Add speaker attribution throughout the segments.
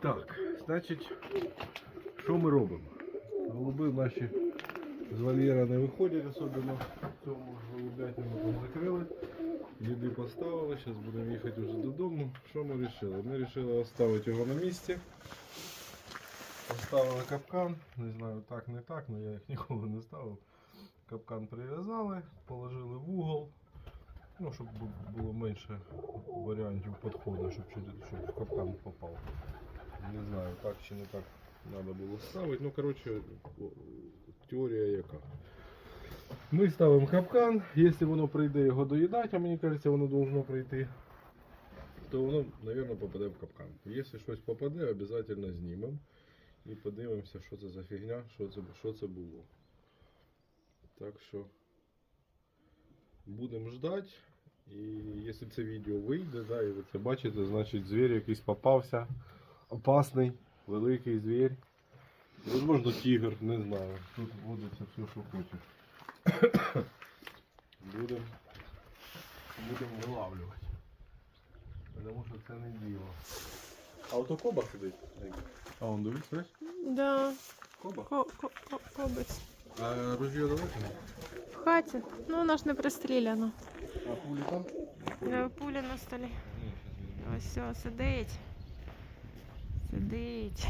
Speaker 1: Так, значить, що ми робимо? Голуби наші з вольєра не виходять, особливо в цьому голубятні ми там закрили. Їди поставили, зараз будемо їхати вже додому. Що ми вирішили? Ми вирішили оставити його на місці. Поставили капкан, не знаю так, не так, але я їх ніколи не ставив. Капкан прив'язали, положили в угол, ну, щоб було менше варіантів підходу, щоб, щоб в капкан попав. Не знаю, так чи не так треба було ставити. Ну, коротше, теорія яка. Ми ставимо капкан, якщо воно прийде його доїдати, а мені кажеться, воно должно прийти, то воно, мабуть, попаде в капкан. Якщо щось попаде, обов'язково знімемо і подивимося, що це за фігня, що це, що це було. Так що будемо ждати. І якщо це відео вийде, да, і ви це бачите, значить звір якийсь попався. Опасний, великий звір. Можливо, тігр, не знаю. Тут водиться все, що хочеш. Будемо будем вилавлювати. Тому що це не діло. А ото коба сидить. А он бачиш?
Speaker 2: Да,
Speaker 1: Коба.
Speaker 2: ко- ко- ко- кобець.
Speaker 1: А ружье далеко?
Speaker 2: Хаті. Ну, вона ж не пристріляна.
Speaker 1: А пулі там?
Speaker 2: Е, Пуля на столі. Ось все, сидить. Сидить.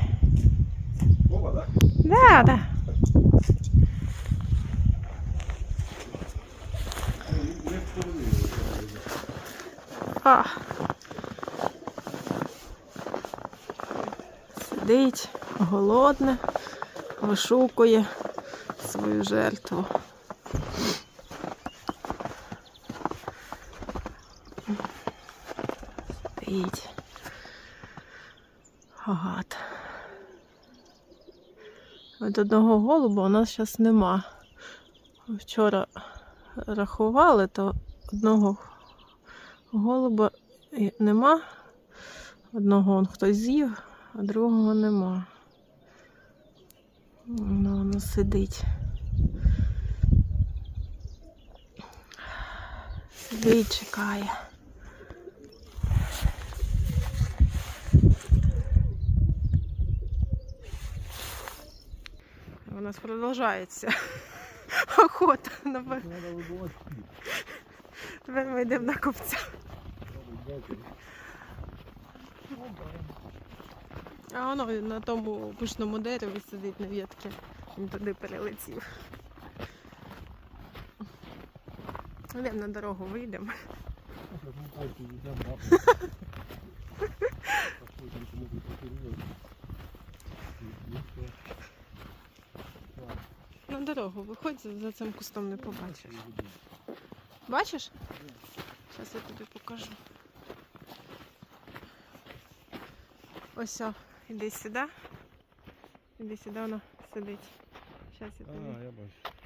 Speaker 1: Коба, так?
Speaker 2: Да, да. А. Сидить, голодне, вишукує свою жертву. Сидить. Гад. От одного голуба у нас зараз нема. Вчора рахували, то одного голуба нема. Одного он хтось з'їв, а другого нема. Воно воно сидить. Сидить, чекає. У нас продовжується охота на Тепер ми йдемо на копця. А воно на тому пишному дереві сидить на ветці. Він туди перелетів. Йдемо на дорогу, вийдемо. На дорогу виходь, за- цим кустом не побачиш. Бачиш? Зараз я тобі покажу. Ось, о, іди сюди. Іди сюди, воно сидить. Зараз я тобі.
Speaker 1: А, я бачу.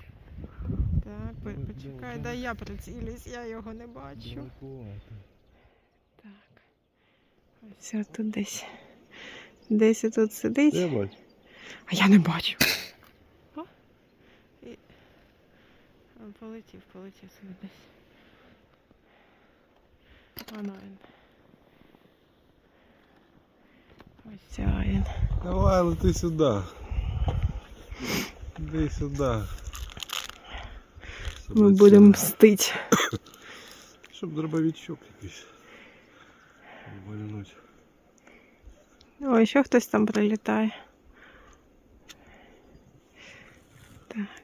Speaker 2: Так, почекай, дай я прицілюсь, я його не бачу. Так. Ось тут десь. Десь тут сидить.
Speaker 1: Я бачу.
Speaker 2: А я не бачу. а, Полетів, полетів собі десь. Воно він. Ось ця він.
Speaker 1: Давай, лети сюди. Іди сюди.
Speaker 2: Ми будемо мстити.
Speaker 1: Щоб дробовичок якийсь. Вальнуть.
Speaker 2: Ой, ще хтось там прилітає. Так.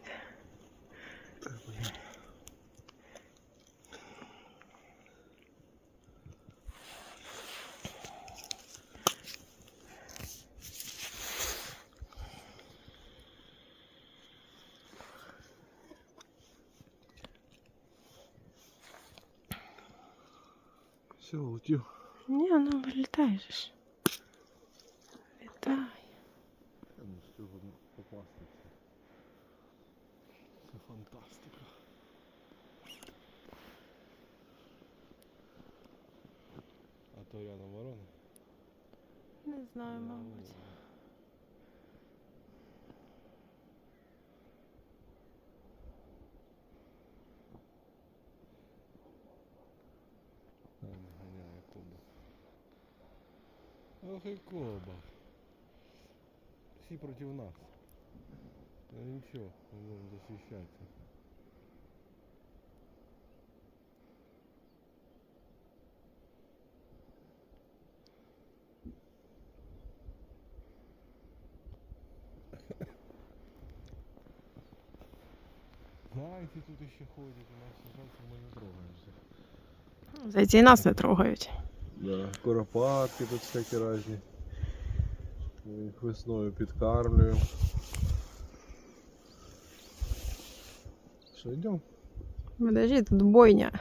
Speaker 1: Все, улетів.
Speaker 2: Ні, ну вилітай же ж. Літай.
Speaker 1: Ну, з цього попасти. Це фантастика. А то рядом ворона.
Speaker 2: Не знаю, мабуть.
Speaker 1: А, не ганяє кубок. А Ох і коба. Всі проти нас. Ну нічого, ми можемо захищатися. Знаєте, тут ще ходять, у нас жалко, ми не трогаємося.
Speaker 2: Зайці нас не трогають.
Speaker 1: Да, куропатки тут всякі різні. Ми їх весною підкармлюємо. Що, йдемо?
Speaker 2: Подожди, тут бойня.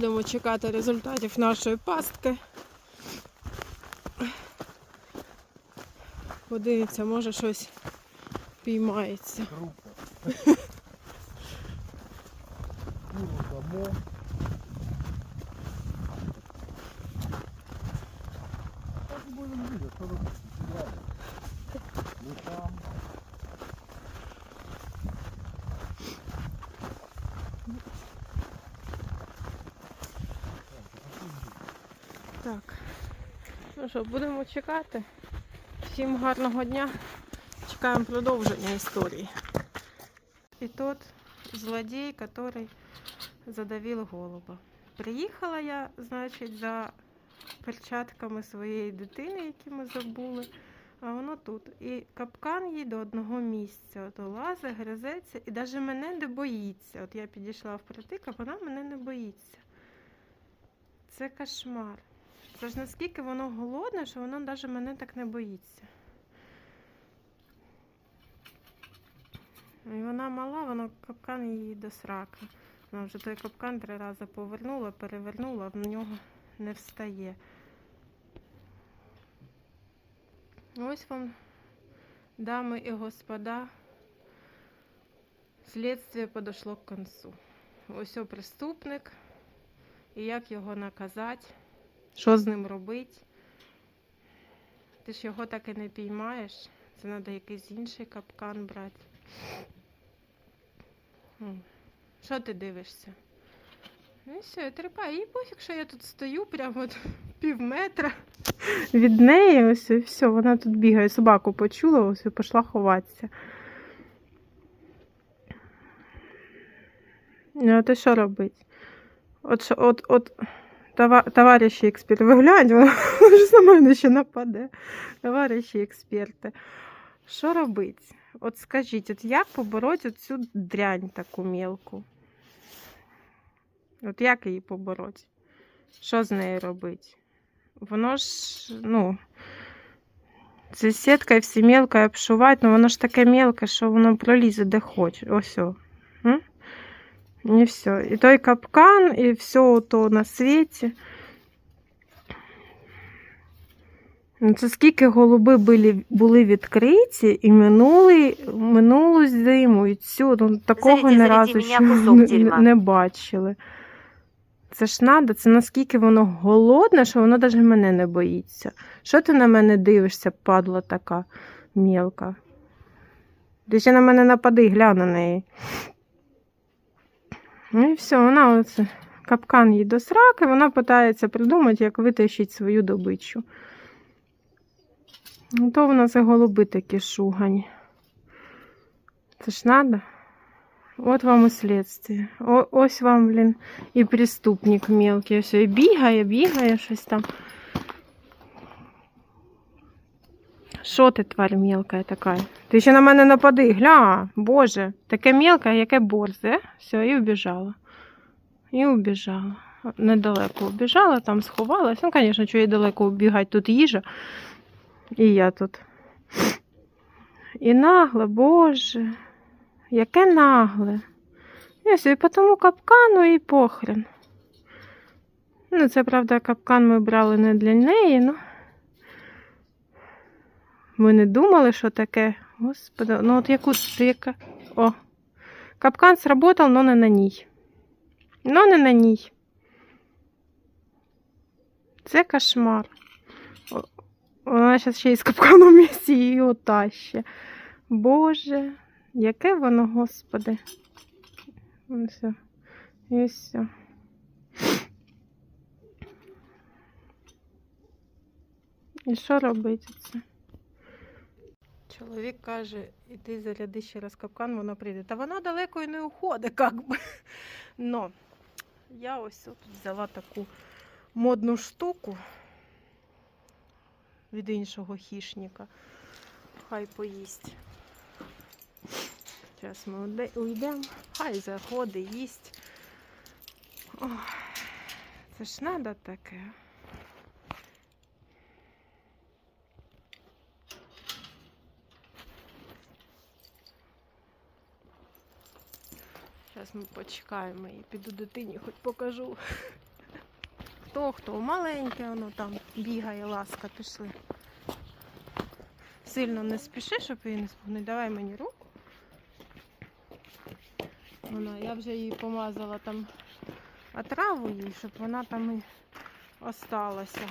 Speaker 2: Будемо чекати результатів нашої пастки. Подивіться, може щось піймається.
Speaker 1: Куру дамо. Так и будем видеть, что тут рядом. Ну там.
Speaker 2: Так. Ну що, будемо чекати. Всім гарного дня. Чекаємо продовження історії. І тут злодій, який задавив голуба. Приїхала я, значить, за перчатками своєї дитини, які ми забули. А воно тут. І капкан їй до одного місця. От лазить, гризеться і навіть мене не боїться. От я підійшла впритик, а вона мене не боїться. Це кошмар. Це ж наскільки воно голодне, що воно навіть мене так не боїться. І вона мала, воно капкан її до срака. Вона вже той капкан три рази повернула, перевернула, в нього не встає. Ось вам, дами і господа, слідство подошло к концу. Ось о преступник, і як його наказати, що з ним робити. Ти ж його так і не піймаєш. Це треба якийсь інший капкан брати. Що ти дивишся? Ну і все, і тріпай. Їй пофіг, що я тут стою прямо от пів метра від неї. Ось і все, вона тут бігає. Собаку почула, ось і пішла ховатися. Ну, а ти що робить? От, от, от това- товариші експерти, ви глянь, вона ж на мене ще нападе. Товариші експерти. Що робить? От скажіть, от як побороти цю дрянь таку мілку? От як її побороти? Що з нею робити? Воно ж, ну, це сіткою всі мілко обшувати, ну воно ж таке мілке, що воно пролізе де хоче. Ось. о. І все. І той капкан, і все то на світі. Ну, Це скільки голуби були, були відкриті і минули, минулу зиму, і цю, ну, такого
Speaker 3: заряди
Speaker 2: разу ще не, не бачили. Це ж надо, це наскільки воно голодне, що воно навіть мене не боїться. Що ти на мене дивишся, падла така мілка? Ти ще на мене напади, глянь на неї. Ну і все, вона оце. Капкан їй до сраки, вона питається придумати, як витащити свою добичу. Ну, то в нас і голуби такі шугані. Це ж надо. От вам і слідствие. О, ось вам, блін, і преступник мелкий. Ось і бігає, бігає щось там. Що ти, тварь мелка така? Ти ще на мене напади, гля, боже, таке мелке, яке борзе. Все, і убіжала. І убіжала. Недалеко убіжала, там сховалась. Ну, звісно, що далеко убігати, тут їжа. І я тут. І нагле, боже, яке нагле. І і по тому капкану і похрен. Ну, це правда, капкан ми брали не для неї, ну. Ми не думали, що таке. Господи, ну от яку яка. О. Капкан сработав, но не на ній. Но не на ній. Це кошмар. Вона зараз ще й з капканом місці її отаще. Боже, яке воно, господи. І все. І все. І що робити це? Чоловік каже, іди заряди ще раз капкан, воно прийде. Та вона далеко і не уходить, як би. Но я ось тут взяла таку модну штуку від іншого хішника. Хай поїсть. Зараз ми уйдемо, хай заходить, їсть. Ой, це ж треба таке. Зараз ми почекаємо і піду дитині, хоч покажу. Хто хто маленьке, воно там бігає, ласка, пішли. Сильно не спіши, щоб її не спугнути. Давай мені руку. Вона, я вже її помазала там отраву їй, щоб вона там і осталася.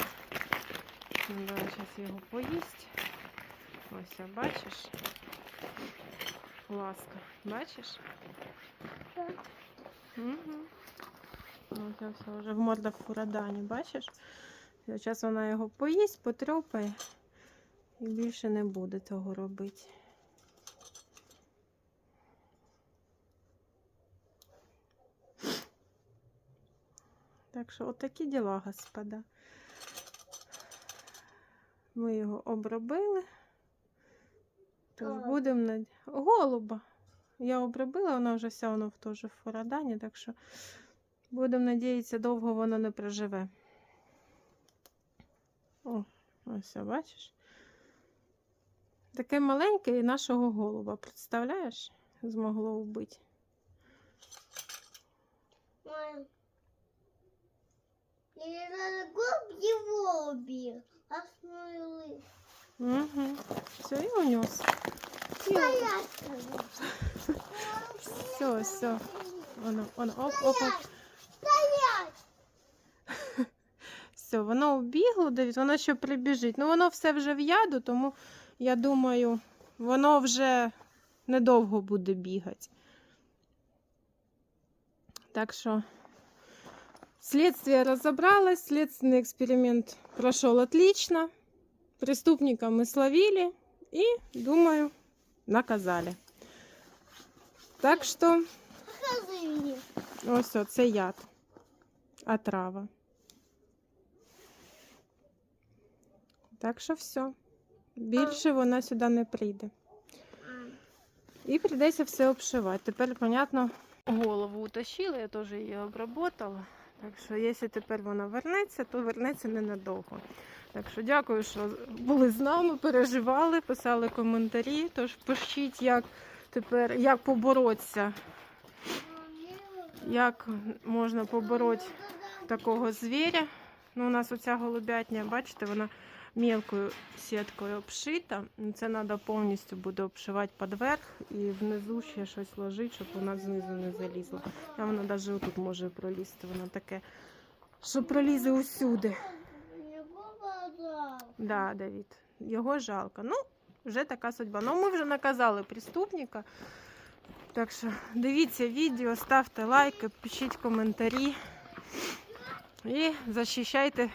Speaker 2: Ну, Давай зараз його поїсть. Ось, бачиш? Ласка, бачиш? Угу. Я все вже в морда в фурадані, бачиш? Зараз вона його поїсть, потрьопає і більше не буде того робити. Так що отакі діла, господа. Ми його обробили. Тож будемо над... голуба. Я обробила, вона вже вся воно в теж в фурадані, так що будемо надіятися, довго воно не проживе. О, ось, бачиш? Таке маленьке і нашого голуба, представляєш? Змогло вбити.
Speaker 3: Мам, я надо губки воби. Осмыли.
Speaker 2: Угу. Все, і унес. І...
Speaker 3: Стоять.
Speaker 2: Все, все. Воно, воно, оп, оп, оп.
Speaker 3: Стоять.
Speaker 2: Все, воно убігло, Давід, воно ще прибіжить. Ну, воно все вже в яду, тому я думаю, воно вже недовго буде бігати. Так що следствие разобралось, следственный эксперимент прошел отлично. Преступника мы словили и, думаю, наказали. Так що ось це яд. Отрава. Так що все. Більше вона сюди не прийде. І прийдеться все обшивати. Тепер, понятно, голову утащили, я теж її обработала. Так що, якщо тепер вона вернеться, то вернеться ненадовго. Так що дякую, що були з нами, переживали, писали коментарі. Тож пишіть, як тепер, як поборотися, як можна побороти такого звіря. Ну, у нас оця голубятня, бачите, вона мілкою сіткою обшита. Ну, Це треба повністю буде обшивати під верх і внизу ще щось ложити, щоб вона знизу не залізла. А вона навіть отут може пролізти. Воно таке, що пролізе усюди. Да, Давід, його жалко. Ну, вже така судьба. Ну, ми вже наказали преступника. Так що дивіться відео, ставте лайки, пишіть коментарі і захищайте